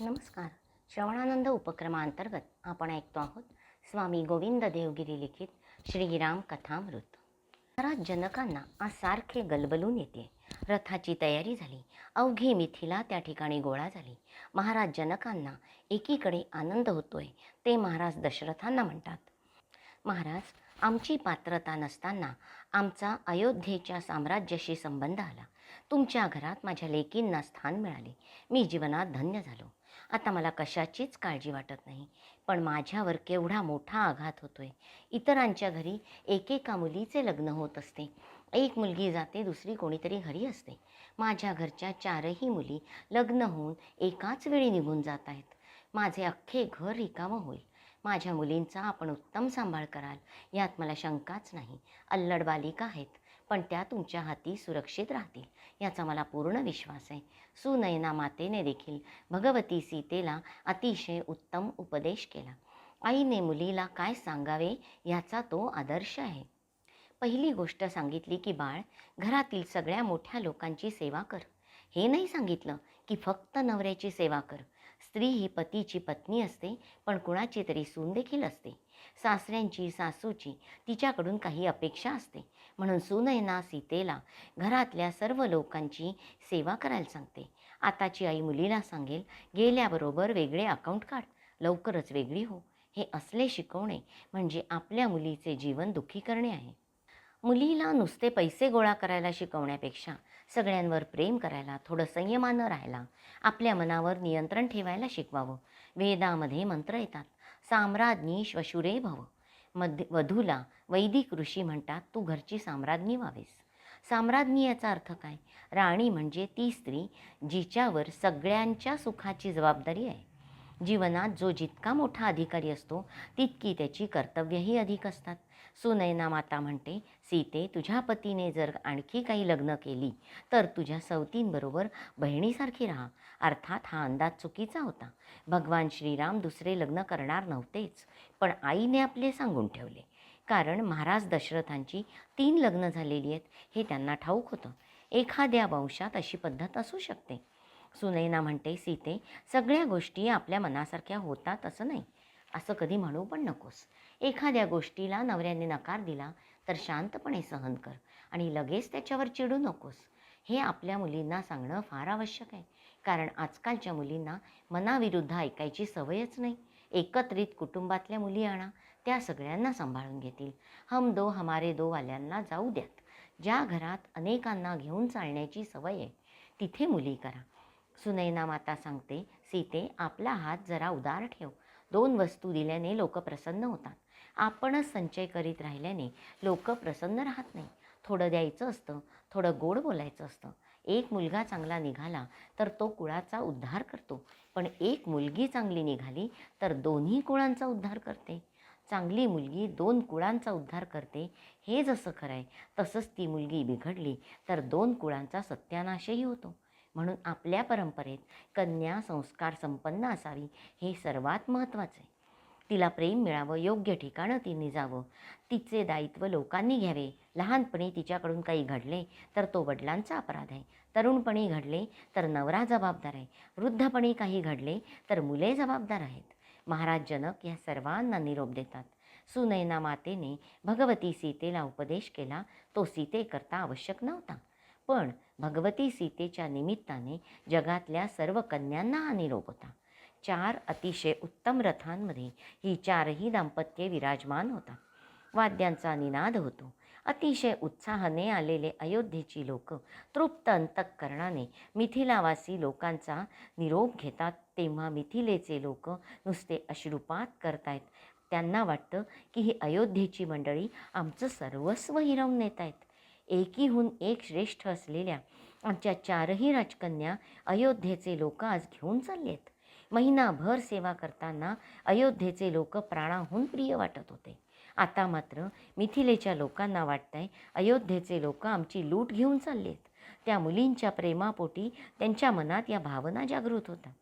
नमस्कार. श्रवणानंद उपक्रमांतर्गत आपण ऐकतो आहोत स्वामी गोविंद देवगिरी लिखित श्रीराम कथामृत. महाराज जनकांना आज सारखे गलबलून येते. रथाची तयारी झाली. अवघी मिथिला त्या ठिकाणी गोळा झाली. महाराज जनकांना एकीकडे आनंद होतोय ते महाराज दशरथांना म्हणतात. महाराज आमची पात्रता नसताना आमचा अयोध्येच्या साम्राज्याशी संबंध आला. तुमच्या घरात माझ्या लेकींना स्थान मिळाले. मी जीवनात धन्य झालो. आता मला कशाचीच काळजी वाटत नाही. पण माझ्यावर केवढा मोठा आघात होतोय. इतरांच्या घरी एकेका मुलीचे लग्न होत असते. एक मुलगी जाते दुसरी कोणीतरी घरी असते. माझ्या घरच्या चारही मुली लग्न होऊन एकाच वेळी निघून जात आहेत. माझे अख्खे घर रिकामं होईल. माझ्या मुलींचा आपण उत्तम सांभाळ कराल यात मला शंकाच नाही. अल्लड बालिका आहेत. पण त्या तुमच्या हाती सुरक्षित राहतील याचा मला पूर्ण विश्वास आहे. सुनयना मातेने देखील भगवती सीतेला अतिशय उत्तम उपदेश केला. आईने मुलीला काय सांगावे याचा तो आदर्श आहे. पहिली गोष्ट सांगितली की बाळ घरातील सगळ्या मोठ्या लोकांची सेवा कर. हे नाही सांगितलं की फक्त नवऱ्याची सेवा कर. स्त्री ही पतीची पत्नी असते पण कुणाची तरी सून देखील असते. सासऱ्यांची सासूची तिच्याकडून काही अपेक्षा असते. म्हणून सुनयना सीतेला घरातल्या सर्व लोकांची सेवा करायला सांगते. आताची आई मुलीला सांगेल गेल्याबरोबर वेगळे अकाउंट काढ लवकरच वेगळी हो. हे असले शिकवणे म्हणजे आपल्या मुलीचे जीवन दुःखी करणे आहे. मुलीला नुसते पैसे गोळा करायला शिकवण्यापेक्षा सगळ्यांवर प्रेम करायला थोडं संयमानं राहायला आपल्या मनावर नियंत्रण ठेवायला शिकवावं. वेदामध्ये मंत्र येतात साम्राज्ञी श्वशुरे भव. मध्य वधूला वैदिक ऋषी म्हणतात तू घरची साम्राज्ञी व्हावेस. साम्राज्ञी याचा अर्थ काय? राणी म्हणजे ती स्त्री जिच्यावर सगळ्यांच्या सुखाची जबाबदारी आहे. जीवनात जो जितका मोठा अधिकारी असतो तितकी त्याची कर्तव्यही अधिक असतात. सुनैना माता म्हणते सीते तुझ्या पतीने जर आणखी काही लग्न केली तर तुझ्या सवतींबरोबर बहिणीसारखी राहा. अर्थात हा अंदाज चुकीचा होता. भगवान श्रीराम दुसरे लग्न करणार नव्हतेच पण आईने आपले सांगून ठेवले. कारण महाराज दशरथांची तीन लग्न झालेली आहेत हे त्यांना ठाऊक होतं. एखाद्या वंशात अशी पद्धत असू शकते. सुनैना म्हणते सीते सगळ्या गोष्टी आपल्या मनासारख्या होतात असं नाही. असं कधी म्हणू पण नकोस. एखाद्या गोष्टीला नवऱ्याने नकार दिला तर शांतपणे सहन कर आणि लगेच त्याच्यावर चिडू नकोस. हे आपल्या मुलींना सांगणं फार आवश्यक आहे. कारण आजकालच्या मुलींना मनाविरुद्ध ऐकायची सवयच नाही. एकत्रित कुटुंबातल्या मुली आणा त्या सगळ्यांना सांभाळून घेतील. हम दो हमारे दो वाल्यांना जाऊ द्यात. ज्या घरात अनेकांना घेऊन चालण्याची सवय आहे तिथे मुली करा. सुनैना माता सांगते सीते आपला हात जरा उदार ठेव. दोन वस्तू दिल्याने लोक प्रसन्न होतात. आपणच संचय करीत राहिल्याने लोक प्रसन्न राहत नाही. थोडं द्यायचं असतं थोडं गोड बोलायचं असतं. एक मुलगा चांगला निघाला तर तो कुळाचा उद्धार करतो. पण एक मुलगी चांगली निघाली तर दोन्ही कुळांचा उद्धार करते. चांगली मुलगी दोन कुळांचा उद्धार करते हे जसं खरं आहे तसंच ती मुलगी बिघडली तर दोन कुळांचा सत्यानाशही होतो. म्हणून आपल्या परंपरेत कन्या संस्कार संपन्न असावी हे सर्वात महत्त्वाचं. आहे तिला प्रेम मिळावं योग्य ठिकाणं तिने जावं तिचे दायित्व लोकांनी घ्यावे. लहानपणी तिच्याकडून काही घडले तर तो वडिलांचा अपराध आहे. तरुणपणी घडले तर नवरा जबाबदार आहे. वृद्धपणी काही घडले तर मुले जबाबदार आहेत. महाराज जनक या सर्वांना निरोप देतात. सुनैना मातेने भगवती सीतेला उपदेश केला. तो सीतेकरता आवश्यक नव्हता. पण भगवती सीतेच्या निमित्ताने जगातल्या सर्व कन्यांना हा निरोप होता. चार अतिशय उत्तम रथांमध्ये ही चारही दाम्पत्ये विराजमान होता. वाद्यांचा निनाद होतो. अतिशय उत्साहाने आलेले अयोध्येची लोक तृप्त अंतकरणाने मिथिलावासी लोकांचा निरोप घेतात तेव्हा मिथिलेचे लोक नुसते अश्रुपात करतायत. त्यांना वाटतं की ही अयोध्येची मंडळी आमचं सर्वस्व हिरवून नेत आहेत एकीहून एक श्रेष्ठ असलेल्या आमच्या चारही राजकन्या अयोध्येचे लोक आज घेऊन चालले आहेत महिनाभर सेवा करताना अयोध्येचे लोक प्राणाहून प्रिय वाटत होते. आता मात्र मिथिलेच्या लोकांना वाटतंय अयोध्येचे लोक आमची लूट घेऊन चालले आहेत त्या मुलींच्या प्रेमापोटी त्यांच्या मनात या भावना जागृत होतात.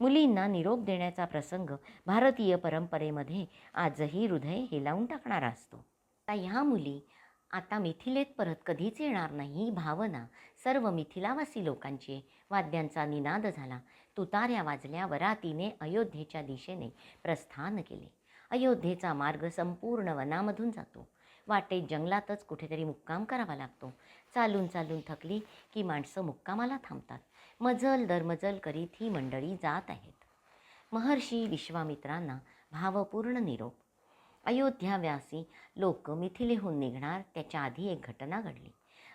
मुलींना निरोप देण्याचा प्रसंग भारतीय परंपरेमध्ये आजही हृदय हेलावून टाकणारा असतो. आता ह्या मुली आता मिथिलेत परत कधीच येणार नाही ही भावना. सर्व मिथिलावासी लोकांची वाद्यांचा निनाद झाला. तुतार्या वाजल्या वरातीने अयोध्येच्या दिशेने प्रस्थान केले. अयोध्येचा मार्ग संपूर्ण वनामधून जातो. वाटेत जंगलातच कुठेतरी मुक्काम करावा लागतो. चालून चालून थकली की माणसं मुक्कामाला थांबतात. मजल दरमजल करीत ही मंडळी जात आहेत. महर्षी विश्वामित्रांना भावपूर्ण निरोप. अयोध्याव्यासी लोक मिथिलेहून निघणार त्याच्या आधी एक घटना घडली.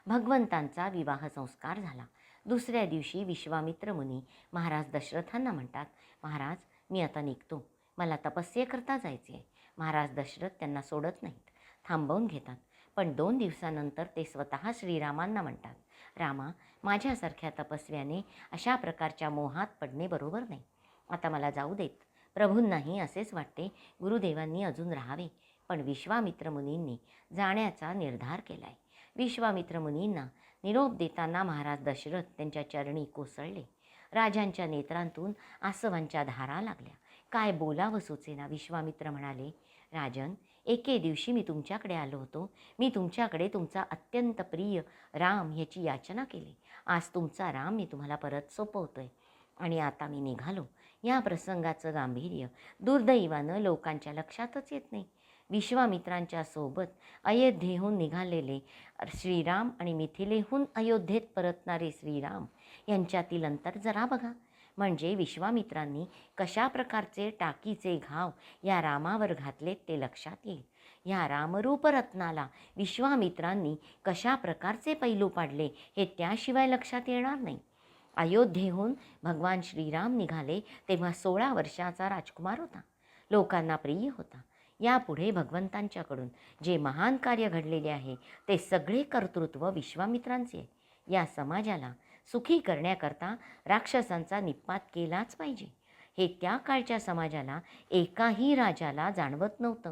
भगवंतांचा विवाह संस्कार झाला. दुसऱ्या दिवशी विश्वामित्र मुनी महाराज दशरथांना म्हणतात महाराज मी आता निघतो. मला तपस्येकरता जायचे आहे महाराज दशरथ त्यांना सोडत नाहीत. थांबवून घेतात. पण दोन दिवसानंतर ते स्वतः श्रीरामांना म्हणतात रामा माझ्यासारख्या तपस्व्याने अशा प्रकारच्या मोहात पडणे बरोबर नाही. आता मला जाऊ देत. प्रभूंनाही असेच वाटते. गुरुदेवांनी अजून राहावे. पण विश्वामित्र मुनींनी जाण्याचा निर्धार केला आहे विश्वामित्र मुनींना निरोप देताना महाराज दशरथ त्यांच्या चरणी कोसळले. राजांच्या नेत्रांतून आसवांच्या धारा लागल्या. काय बोलावं सुचेना विश्वामित्र म्हणाले राजन एके दिवशी मी तुमच्याकडे आलो होतो. मी तुमच्याकडे तुमचा अत्यंत प्रिय राम ह्याची याचना केली. आज तुमचा राम मी तुम्हाला परत सोपवतोय. आणि आता मी निघालो. या प्रसंगाचं गांभीर्य दुर्दैवानं लोकांच्या लक्षातच येत नाही. विश्वामित्रांच्या सोबत अयोध्येहून निघालेले श्रीराम आणि मिथिलेहून अयोध्येत परतणारे श्रीराम यांच्यातील अंतर जरा बघा. म्हणजे विश्वामित्रांनी कशा प्रकारचे टाकीचे घाव या रामावर घातलेत ते लक्षात येईल. या रामरूपरत्नाला विश्वामित्रांनी कशा प्रकारचे पैलू पाडले हे त्याशिवाय लक्षात येणार नाही. अयोध्येहून भगवान श्रीराम निघाले तेव्हा सोळा वर्षाचा राजकुमार होता. लोकांना प्रिय होता. यापुढे भगवंतांच्याकडून जे महान कार्य घडलेले आहे ते सगळे कर्तृत्व विश्वामित्रांचे या समाजाला सुखी करण्याकरता राक्षसांचा निपात केलाच पाहिजे. हे त्या काळच्या समाजाला एकाही राजाला जाणवत नव्हतं.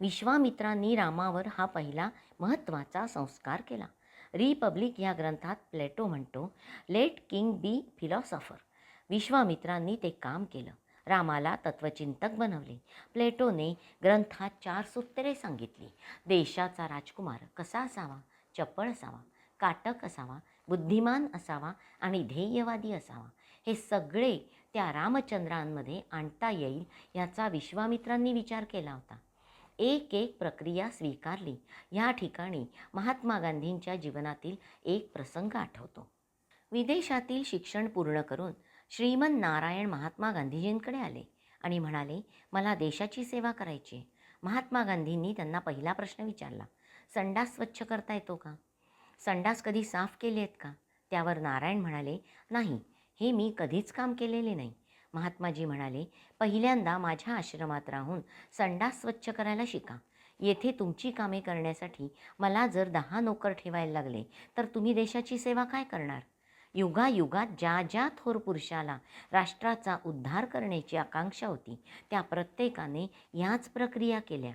विश्वामित्रांनी रामावर हा पहिला महत्त्वाचा संस्कार केला. रिपब्लिक या ग्रंथात प्लेटो म्हणतो लेट किंग बी फिलॉसॉफर. विश्वामित्रांनी ते काम केलं. रामाला तत्वचिंतक बनवले. प्लेटोने ग्रंथात चार सूत्रे सांगितली. देशाचा राजकुमार कसा असावा? चपळ असावा. काटक असावा. बुद्धिमान असावा आणि ध्येयवादी असावा. हे सगळे त्या रामचंद्रांमध्ये आणता येईल याचा विश्वामित्रांनी विचार केला होता. एक एक प्रक्रिया स्वीकारली. या ठिकाणी महात्मा गांधींच्या जीवनातील एक प्रसंग आठवतो. विदेशातील शिक्षण पूर्ण करून श्रीमन नारायण महात्मा गांधीजींकडे आले आणि म्हणाले मला देशाची सेवा करायची आहे. महात्मा गांधींनी त्यांना पहिला प्रश्न विचारला संडास स्वच्छ करता येतो का? संडास कधी साफ केले आहेत का? त्यावर नारायण म्हणाले नाही हे मी कधीच काम केलेले नाही. महात्माजी म्हणाले पहिल्यांदा माझ्या आश्रमात राहून संडास स्वच्छ करायला शिका. येथे तुमची कामे करण्यासाठी मला जर दहा नोकर ठेवायला लागले तर तुम्ही देशाची सेवा काय करणार? युगायुगात ज्या ज्या थोर पुरुषाला राष्ट्राचा उद्धार करण्याची आकांक्षा होती त्या प्रत्येकाने याच प्रक्रिया केल्या.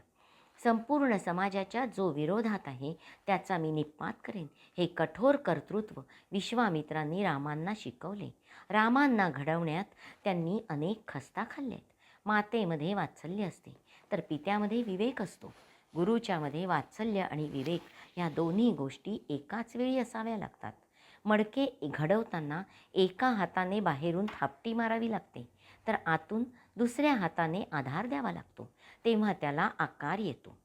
संपूर्ण समाजाच्या जो विरोधात आहे त्याचा मी निपात करेन. हे कठोर कर्तृत्व विश्वामित्रांनी रामांना शिकवले. रामांना घडवण्यात त्यांनी अनेक खस्ता खाल्ल्यात मातेमध्ये वात्सल्य असते तर पित्यामध्ये विवेक असतो. गुरुच्यामध्ये वात्सल्य आणि विवेक या दोन्ही गोष्टी एकाच वेळी असाव्या लागतात. मडके घडवताना एका हाताने बाहेरून थापटी मारावी लागते तर आतून दुसऱ्या हाताने आधार द्यावा लागतो तेव्हा त्याला आकार येतो.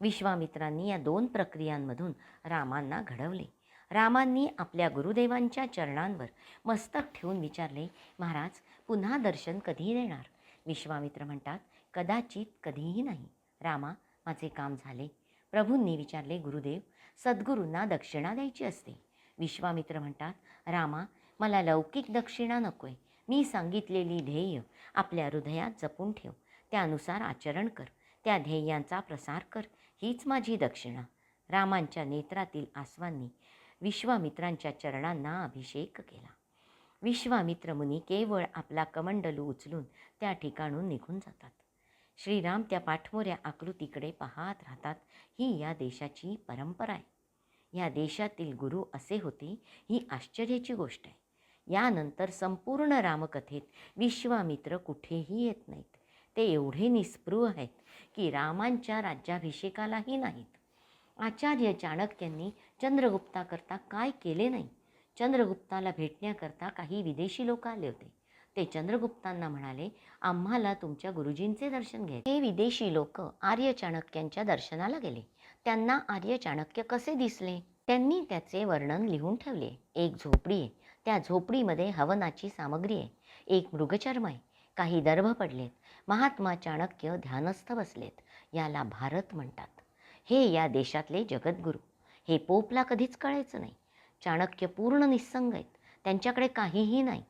विश्वामित्रांनी या दोन प्रक्रियांमधून रामांना घडवले. रामांनी आपल्या गुरुदेवांच्या चरणांवर मस्तक ठेवून विचारले महाराज पुन्हा दर्शन कधी देणार? विश्वामित्र म्हणतात कदाचित कधीही नाही. रामा माझे काम झाले. प्रभूंनी विचारले गुरुदेव सद्गुरूंना दक्षिणा द्यायची असते. विश्वामित्र म्हणतात रामा मला लौकिक दक्षिणा नकोय. मी सांगितलेली ध्येय आपल्या हृदयात जपून ठेव. त्यानुसार आचरण कर. त्या ध्येयांचा प्रसार कर. हीच माझी दक्षिणा. रामांच्या नेत्रातील आसवांनी विश्वामित्रांच्या चरणांना अभिषेक केला. विश्वामित्र मुनी केवळ आपला कमंडलू उचलून त्या ठिकाणून निघून जातात. श्रीराम त्या पाठमोऱ्या आकृतीकडे पाहत राहतात. ही या देशाची परंपरा आहे. या देशातील गुरु असे होते ही आश्चर्याची गोष्ट आहे. यानंतर संपूर्ण रामकथेत विश्वामित्र कुठेही येत नाहीत. ते एवढे निस्पृह आहेत की रामांच्या राज्याभिषेकालाही नाहीत. आचार्य चाणक्यांनी चंद्रगुप्ताकरता काय केले नाही? चंद्रगुप्ताला भेटण्याकरता काही विदेशी लोक आले होते. ते चंद्रगुप्तांना म्हणाले आम्हाला तुमच्या गुरुजींचे दर्शन घ्याय हे विदेशी लोक आर्य चाणक्यांच्या दर्शनाला गेले. त्यांना आर्य चाणक्य कसे दिसले? त्यांनी त्याचे वर्णन लिहून ठेवले. एक झोपडी आहे. त्या झोपडीमध्ये हवनाची सामग्री आहे. एक मृगचर्म आहे. काही दर्भ पडलेत. महात्मा चाणक्य ध्यानस्थ बसलेत. याला भारत म्हणतात. हे या देशातले जगद्गुरू. हे पोपला कधीच कळायचं नाही. चाणक्य पूर्ण निस्संग आहेत. त्यांच्याकडे काहीही नाही.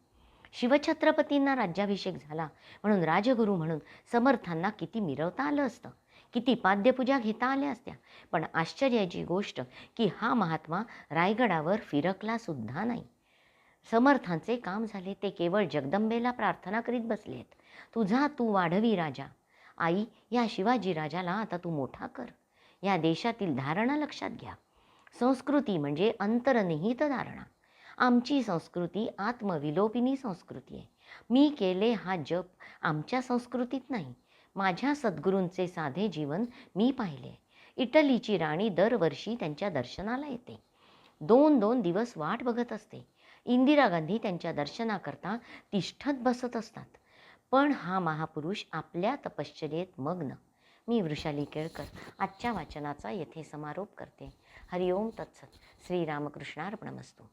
शिवछत्रपतींना राज्याभिषेक झाला म्हणून राजगुरू म्हणून समर्थांना किती मिरवता आलं असतं. किती पाद्यपूजा घेता आल्या असत्या. पण आश्चर्याची गोष्ट की हा महात्मा रायगडावर फिरकला सुद्धा नाही. समर्थांचे काम झाले ते केवळ जगदंबेला प्रार्थना करीत बसलेत तुझा तू वाढवी राजा. आई या शिवाजी राजाला आता तू मोठा कर. या देशातील धारणा लक्षात घ्या. संस्कृती म्हणजे अंतर्निहित धारणा. आमची संस्कृती आत्मविलोपिनी संस्कृती आहे. मी केले हा जप आमच्या संस्कृतीत नाही. माझ्या सद्गुरूंचे साधे जीवन मी पाहिले. इटलीची राणी दरवर्षी त्यांच्या दर्शनाला येते. दोन दोन दिवस वाट बघत असते. इंदिरा गांधी त्यांच्या दर्शनाकरता तिष्ठत बसत असतात. पण हा महापुरुष आपल्या तपश्चर्येत मग्न. मी वृषाली केळकर आजच्या वाचनाचा येथे समारोप करते. हरिओम तत्सत. श्रीरामकृष्णार्पणमस्तू.